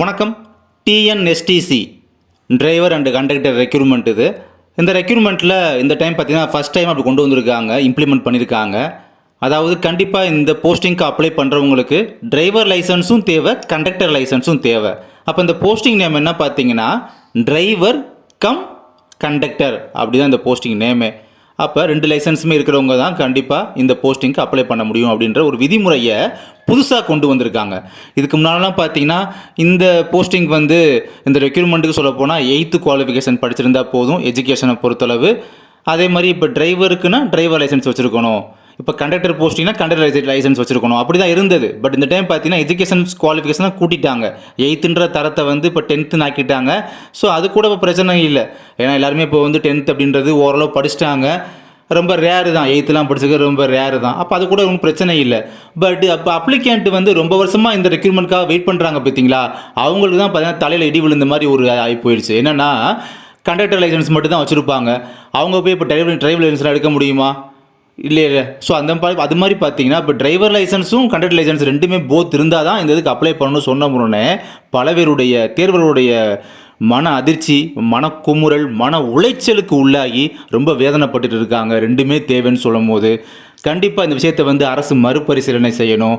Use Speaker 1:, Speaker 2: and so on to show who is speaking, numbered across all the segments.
Speaker 1: வணக்கம். TNSTC driver and conductor requirement இது. இந்த ரெக்யூர்மெண்ட்டில் இந்த டைம் பார்த்தீங்கன்னா ஃபஸ்ட் டைம் அப்படி கொண்டு வந்திருக்காங்க இம்ப்ளிமெண்ட் பண்ணியிருக்காங்க அதாவது கண்டிப்பாக இந்த போஸ்டிங்க்கு அப்ளை பண்ணுறவங்களுக்கு டிரைவர் லைசன்ஸும் தேவை கண்டக்டர் லைசன்ஸும் தேவை. அப்போ இந்த போஸ்டிங் நேம் என்ன பார்த்தீங்கன்னா டிரைவர் கம் கண்டக்டர் அப்படி தான் இந்த போஸ்டிங் நேமே அப்போ ரெண்டு லைசன்ஸுமே இருக்கிறவங்க தான் கண்டிப்பாக இந்த போஸ்டிங்க்கு அப்ளை பண்ண முடியும் அப்படின்ற ஒரு விதிமுறையை புதுசாக கொண்டு வந்திருக்காங்க. இதுக்கு முன்னாடிலாம் பார்த்தீங்கன்னா இந்த போஸ்டிங் வந்து இந்த ரெக்யூர்மெண்ட்டுக்கு சொல்ல போனால் எயித்து குவாலிஃபிகேஷன் படிச்சிருந்தால் போதும் எஜுகேஷனை பொறுத்தளவு. அதே மாதிரி இப்போ டிரைவருக்குன்னா டிரைவர் லைசன்ஸ் வச்சுருக்கணும். இப்போ கண்டக்டர் போஸ்டிங்னா கண்டக்டர் லைசன்ஸ் வச்சிருக்கணும். அப்படி தான் இருந்தது. பட் இந்த டைம் பார்த்தீங்கன்னா எஜுகேஷன் குவாலிஃபிகேஷனாக கூட்டிட்டாங்க. எயித்துன்ற தரத்தை வந்து இப்போ டென்த்துன்னு ஆக்கிட்டாங்க. ஸோ அது கூட இப்போ பிரச்சனை இல்லை. ஏன்னா எல்லாருமே இப்போ வந்து டென்த் அப்படின்றது ஓரளவு படிச்சிட்டாங்க. ரொம்ப ரேரு தான். எயித்துலாம் படிச்சிருக்க ரொம்ப ரேரு தான். அப்போ அது கூட ஒன்றும் பிரச்சனை இல்லை. பட் அப்போ அப்ளிகேண்ட் வந்து ரொம்ப வருஷமாக இந்த ரெக்யூர்மெண்ட்காக வெயிட் பண்ணுறாங்க பார்த்தீங்களா அவங்களுக்கு தான் பார்த்தீங்கன்னா தலையில் இடி விழுந்த மாதிரி ஒரு ஆகி போயிடுச்சு என்னென்னா கண்டக்டர் லைசன்ஸ் மட்டும் தான் வச்சுருப்பாங்க. அவங்க போய் இப்போ டிரைவர் டிரைவர் லைசன்ஸ்லாம் எடுக்க முடியுமா? இல்லை இல்லை. ஸோ அந்த மாதிரி அது மாதிரி பார்த்தீங்கன்னா இப்போ டிரைவர் லைசன்ஸும் கண்டக்டர் லைசன்ஸ் ரெண்டுமே போத் இருந்தால் தான் இந்த இதுக்கு அப்ளை பண்ணணும்னு சொன்ன உடனே பல பேருடைய தேர்வர்களுடைய மன அதிர்ச்சி மனக்குமுறல் மன உளைச்சலுக்கு உள்ளாகி ரொம்ப வேதனைப்பட்டுட்டு இருக்காங்க. ரெண்டுமே தேவைன்னு சொல்லும் போது கண்டிப்பாக இந்த விஷயத்தை வந்து அரசு மறுபரிசீலனை செய்யணும்.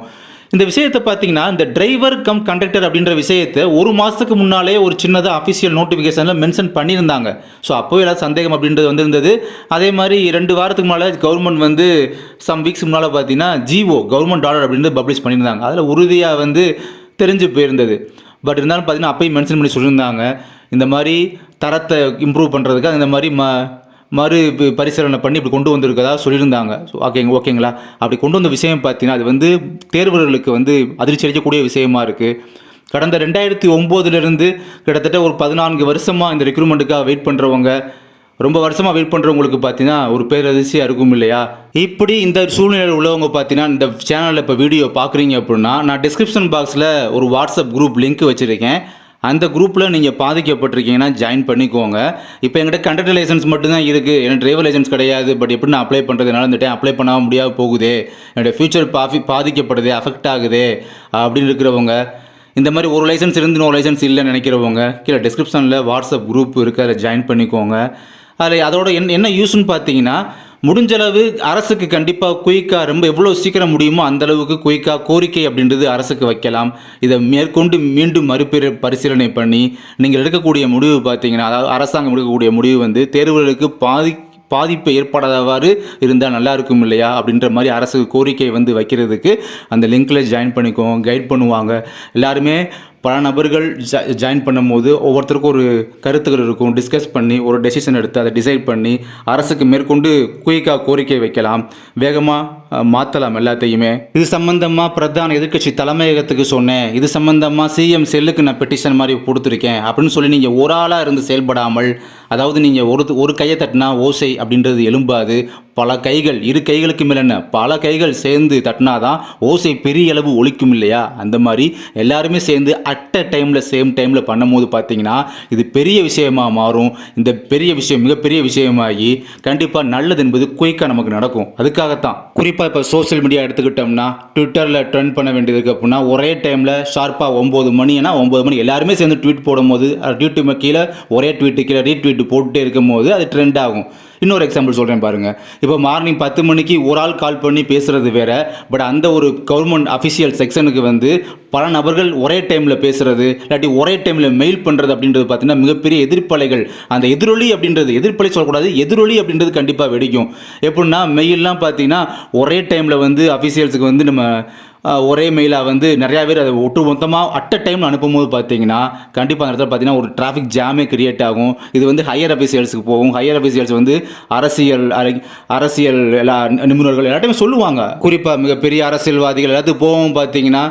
Speaker 1: இந்த விஷயத்தை பார்த்தீங்கன்னா இந்த டிரைவர் கம் கண்டக்டர் அப்படின்ற விஷயத்தை ஒரு மாதத்துக்கு முன்னாலே ஒரு சின்னதாக அஃபிஷியல் நோட்டிஃபிகேஷனில் மென்ஷன் பண்ணியிருந்தாங்க. ஸோ அப்போவே ஏதாவது சந்தேகம் அப்படின்றது வந்திருந்தது. அதே மாதிரி ரெண்டு வாரத்துக்கு முன்னால் கவர்மெண்ட் வந்து சம் வீக்ஸ் முன்னால் பார்த்தீங்கன்னா ஜிஓ கவர்மெண்ட் ஆர்டர் அப்படின்றது பப்ளிஷ் பண்ணியிருந்தாங்க. அதில் உறுதியாக வந்து தெரிஞ்சு போயிருந்தது. பட் இருந்தாலும் பார்த்தீங்கன்னா அப்பயும் மென்ஷன் பண்ணி சொல்லியிருந்தாங்க. இந்த மாதிரி தரத்தை இம்ப்ரூவ் பண்ணுறதுக்காக இந்த மாதிரி ம மறு பரிசீலனை பண்ணி இப்படி கொண்டு வந்திருக்கதா சொல்லியிருந்தாங்க. ஸோ ஓகேங்க ஓகேங்களா அப்படி கொண்டு வந்த விஷயம் பார்த்தீங்கன்னா அது வந்து தேர்வர்களுக்கு வந்து அதிர்ச்சி அளிக்கக்கூடிய விஷயமா இருக்குது கடந்த ரெண்டாயிரத்தி ஒம்போதுலேருந்து கிட்டத்தட்ட ஒரு பதினான்கு வருஷமாக இந்த ரெக்ரூட்மெண்ட்டுக்காக வெயிட் பண்ணுறவங்க ரொம்ப வருஷமாக வெயிட் பண்ணுறவங்களுக்கு பார்த்தீங்கன்னா ஒரு பேரதிர்ச்சியாக இருக்கும் இல்லையா? இப்படி இந்த சூழ்நிலையில் உள்ளவங்க பார்த்தீங்கன்னா இந்த சேனலில் இப்போ வீடியோ பார்க்குறீங்க அப்படின்னா நான் டிஸ்கிரிப்ஷன் பாக்ஸில் ஒரு வாட்ஸ்அப் குரூப் லிங்க் வச்சுருக்கேன். அந்த குரூப்பில் நீங்கள் பாதிக்கப்பட்டிருக்கீங்கன்னா ஜாயின் பண்ணிக்கோங்க. இப்போ என்கிட்ட கண்டக்டர் லைசன்ஸ் மட்டும்தான் இருக்குது எனக்கு டிரைவர் லைசன்ஸ் கிடையாது. பட் எப்படி நான் அப்ளை பண்ணுறதுனால இந்த டைம் அப்ளை பண்ண முடியாது போகுதே. என்னுடைய ஃப்யூச்சர் பாஃபி பாதிக்கப்படுது அஃபெக்ட் ஆகுது அப்படின்னு இருக்கிறவங்க இந்த மாதிரி ஒரு லைசன்ஸ் இருந்து இன்னொரு லைசன்ஸ் இல்லைன்னு நினைக்கிறவங்க கீழே டிஸ்கிரிப்ஷனில் வாட்ஸ்அப் குரூப் இருக்குது அதில் ஜாயின் பண்ணிக்கோங்க. அதில் அதோட என்ன என்ன யூஸ்னு பார்த்தீங்கன்னா முடிஞ்சளவு அரசுக்கு கண்டிப்பாக குயிக்காக ரொம்ப எவ்வளோ சீக்கிரம் முடியுமோ அந்த அளவுக்கு குயிக்காக கோரிக்கை அப்படின்றது அரசுக்கு வைக்கலாம். இதை மேற்கொண்டு மீண்டும் மறுபெரு பரிசீலனை பண்ணி நீங்கள் எடுக்கக்கூடிய முடிவு பார்த்தீங்கன்னா அதாவது அரசாங்கம் எடுக்கக்கூடிய முடிவு வந்து தேர்வுகளுக்கு பாதி பாதிப்பு ஏற்படாதவாறு இருந்தால் நல்லா இருக்கும் இல்லையா? அப்படின்ற மாதிரி அரசு கோரிக்கை வந்து வைக்கிறதுக்கு அந்த லிங்க்கில் ஜாயின் பண்ணிக்குவோம் கைட் பண்ணுவாங்க. எல்லாருமே பல நபர்கள் ஜா ஜாயின் பண்ணும்போது ஒவ்வொருத்தருக்கும் ஒரு கருத்துக்கள் இருக்கும். டிஸ்கஸ் பண்ணி ஒரு டெசிஷன் எடுத்து அதை டிசைட் பண்ணி அரசுக்கு மேற்கொண்டு குயிக்காக கோரிக்கை வைக்கலாம். வேகமாக மாற்றலாம் எல்லாத்தையுமே. இது சம்பந்தமாக பிரதான எதிர்க்கட்சி தலைமையகத்துக்கு சொன்னேன். இது சம்பந்தமாக சிஎம் செல்லுக்கு நான் பெட்டிஷன் மாதிரி கொடுத்துருக்கேன். அப்படின்னு சொல்லி நீங்கள் ஒரு ஆளாக இருந்து செயல்படாமல் அதாவது நீங்கள் ஒரு ஒரு கையை தட்டினா ஓசை அப்படின்றது எழும்பாது. பல கைகள் இரு கைகளுக்கு மேல என்ன? பல கைகள் சேர்ந்து தட்டினாதான் ஓசை பெரிய அளவு ஒழிக்கும் இல்லையா? அந்த மாதிரி எல்லாருமே சேர்ந்து அட் அ டைமில் சேம் டைமில் பண்ணும்போது பார்த்தீங்கன்னா இது பெரிய விஷயமாக மாறும். இந்த பெரிய விஷயம் மிகப்பெரிய விஷயமாகி கண்டிப்பாக நல்லது என்பது குயிக்காக நமக்கு நடக்கும். அதுக்காகத்தான். குறிப்பாக இப்போ சோஷியல் மீடியா எடுத்துக்கிட்டோம்னா ட்விட்டரில் ட்ரெண்ட் பண்ண வேண்டியது இருக்கு அப்படின்னா ஒரே டைமில் ஷார்ப்பாக ஒம்பது மணினா ஒம்பது மணி எல்லாருமே சேர்ந்து ட்வீட் போடும்போது ட்வீட்டு கீழே ஒரே ட்வீட்டு கீழே ரீட்வீட் போட்டுட்டே இருக்கும்போது அது ட்ரெண்ட் ஆகும். இன்னொரு எக்ஸாம்பிள் சொல்கிறேன் பாருங்கள் இப்போ மார்னிங் பத்து மணிக்கு ஒரு ஆள் கால் பண்ணி பேசுகிறது வேற பட் அந்த ஒரு கவர்மெண்ட் அஃபிஷியல் செக்ஷனுக்கு வந்து பல நபர்கள் ஒரே டைமில் பேசுகிறது இல்லாட்டி ஒரே டைமில் மெயில் பண்ணுறது அப்படின்றது பார்த்தீங்கன்னா மிகப்பெரிய எதிர்ப்பலைகள். அந்த எதிரொலி அப்படின்றது எதிர்ப்பலை சொல்லக்கூடாது எதிரொலி அப்படின்றது கண்டிப்பாக வெடிக்கும். எப்படின்னா மெயில்லாம் பார்த்தீங்கன்னா ஒரே டைமில் வந்து அஃபிஷியல்ஸுக்கு வந்து நம்ம ஒரே மெயிலாக வந்து நிறையா பேர் அதை ஒட்டு மொத்தமாக அட் அ டைமில் அனுப்பும்போது பார்த்தீங்கன்னா கண்டிப்பாக அந்த இடத்துல பார்த்தீங்கன்னா ஒரு டிராஃபிக் ஜாமே கிரியேட் ஆகும். இது வந்து ஹையர் அஃபீஷியல்ஸுக்கு போகும். ஹையர் அஃபீஷியல்ஸ் வந்து அரசியல் அரசியல் எல்லா நிபுணர்கள் எல்லாத்தையுமே சொல்லுவாங்க. குறிப்பாக மிகப்பெரிய அரசியல்வாதிகள் எல்லாத்துக்கும் போகவும் பார்த்தீங்கன்னா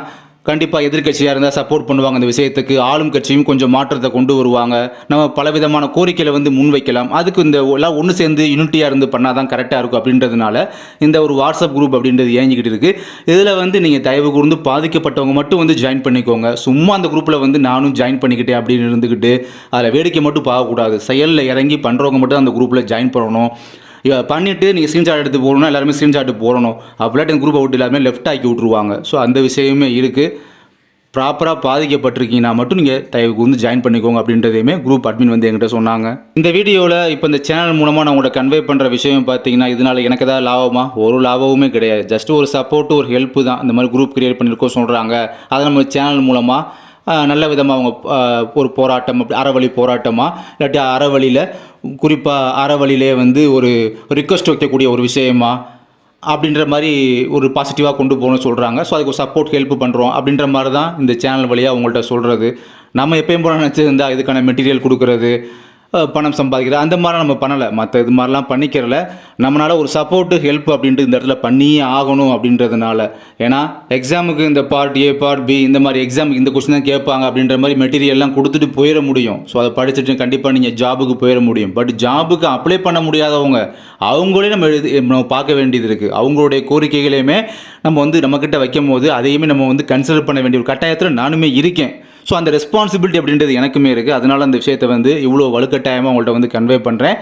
Speaker 1: கண்டிப்பாக எதிர்க்கட்சியாக இருந்தால் சப்போர்ட் பண்ணுவாங்க இந்த விஷயத்துக்கு. ஆளும் கட்சியும் கொஞ்சம் மாற்றத்தை கொண்டு வருவாங்க. நம்ம பலவிதமான கோரிக்கைகளை வந்து முன்வைக்கலாம். அதுக்கு இந்த எல்லாம் ஒன்று சேர்ந்து யூனிட்டியாக இருந்து பண்ணால் தான் கரெக்டாக இருக்கும் அப்படின்றதுனால இந்த ஒரு வாட்ஸ்அப் குரூப் அப்படின்றது இயங்கிக்கிட்டு இருக்குது இதில் வந்து நீங்கள் தயவு கூர்ந்து பாதிக்கப்பட்டவங்க மட்டும் வந்து ஜாயின் பண்ணிக்கோங்க. சும்மா அந்த குரூப்பில் வந்து நானும் ஜாயின் பண்ணிக்கிட்டேன் அப்படின்னு இருந்துக்கிட்டு அதில் வேடிக்கை மட்டும் பார்க்கக்கூடாது. செயலில் இறங்கி பண்ணுறவங்க மட்டும் அந்த குரூப்பில் ஜாயின் பண்ணணும். பண்ணிவிட்டு நீங்கள் ஸ்க்ரீன்ஷாட் எடுத்து போகணும் எல்லாருமே ஸ்க்ரீன்ஷாட் போடணும். அப்படிலாட்டி இந்த குரூப்பை விட்டு எல்லாருமே லெஃப்ட் ஆக்கி விட்ருவாங்க ஸோ அந்த விஷயமே இருக்குது ப்ராப்பராக பாதிக்கப்பட்டிருக்கீங்கன்னா மட்டும் நீங்கள் தயவுக்கு வந்து ஜாயின் பண்ணிக்கோங்க அப்படின்றதையுமே குரூப் அட்மின் வந்து என்கிட்ட சொன்னாங்க. இந்த வீடியோவில் இப்போ இந்த சேனல் மூலமாக நான் உங்களோட கன்வே பண்ணுற விஷயம் பார்த்தீங்கன்னா இதனால் எனக்கு ஏதாவது லாபமா? ஒரு லாபமுமே கிடையாது. ஜஸ்ட் ஒரு சப்போர்ட் ஒரு ஹெல்ப்பு தான். இந்த மாதிரி குரூப் கிரியேட் பண்ணியிருக்கோம் சொல்கிறாங்க அதை நம்ம சேனல் மூலமாக நல்ல விதமாக அவங்க ஒரு போராட்டம் அப்படி அறவழி போராட்டமாக இல்லாட்டி அறவழியில் குறிப்பாக அறவழியிலே வந்து ஒரு ரிக்வஸ்ட் வைக்கக்கூடிய ஒரு விஷயமா அப்படின்ற மாதிரி ஒரு பாசிட்டிவாக கொண்டு போகணும்னு சொல்கிறாங்க ஸோ அதுக்கு ஒரு சப்போர்ட் ஹெல்ப் பண்ணுறோம் அப்படின்ற மாதிரி தான் இந்த சேனல் வழியாக அவங்கள்ட்ட சொல்கிறது நம்ம எப்பயும் போல நினச்சிருந்தால் இதுக்கான மெட்டீரியல் கொடுக்குறது. பணம் சம்பாதிக்கிறது. அந்த மாதிரிலாம் நம்ம பண்ணலை. மற்ற இது மாதிரிலாம் பண்ணிக்கிறல. நம்மளால் ஒரு சப்போர்ட்டு ஹெல்ப் அப்படின்ட்டு இந்த இடத்துல பண்ணியே ஆகணும் அப்படின்றதுனால. ஏன்னா எக்ஸாமுக்கு இந்த பார்ட் ஏ பார்ட் பி இந்த மாதிரி எக்ஸாமுக்கு இந்த கொஸ்டின் தான் கேட்பாங்க அப்படின்ற மாதிரி மெட்டீரியல்லாம் கொடுத்துட்டு போயிட முடியும். ஸோ அதை படிச்சுட்டு கண்டிப்பாக நீங்கள் ஜாபுக்கு போயிட முடியும். பட் ஜாபுக்கு அப்ளை பண்ண முடியாதவங்க அவங்களே நம்ம எழுதி நம்ம பார்க்க வேண்டியது இருக்குது அவங்களுடைய கோரிக்கைகளையுமே நம்ம வந்து நம்மக்கிட்ட வைக்கும் போது அதையுமே நம்ம வந்து கன்சிடர் பண்ண வேண்டிய ஒரு கட்டாயத்தில் நானுமே இருக்கேன். ஸோ அந்த ரெஸ்பான்சிபிலிட்டி அப்படின்றது எனக்குமே இருக்குது அதனால் அந்த விஷயத்தை வந்து இவ்வளோ வலுக்கட்டாயமாக உங்கள்கிட்ட வந்து கன்வே பண்ணுறேன்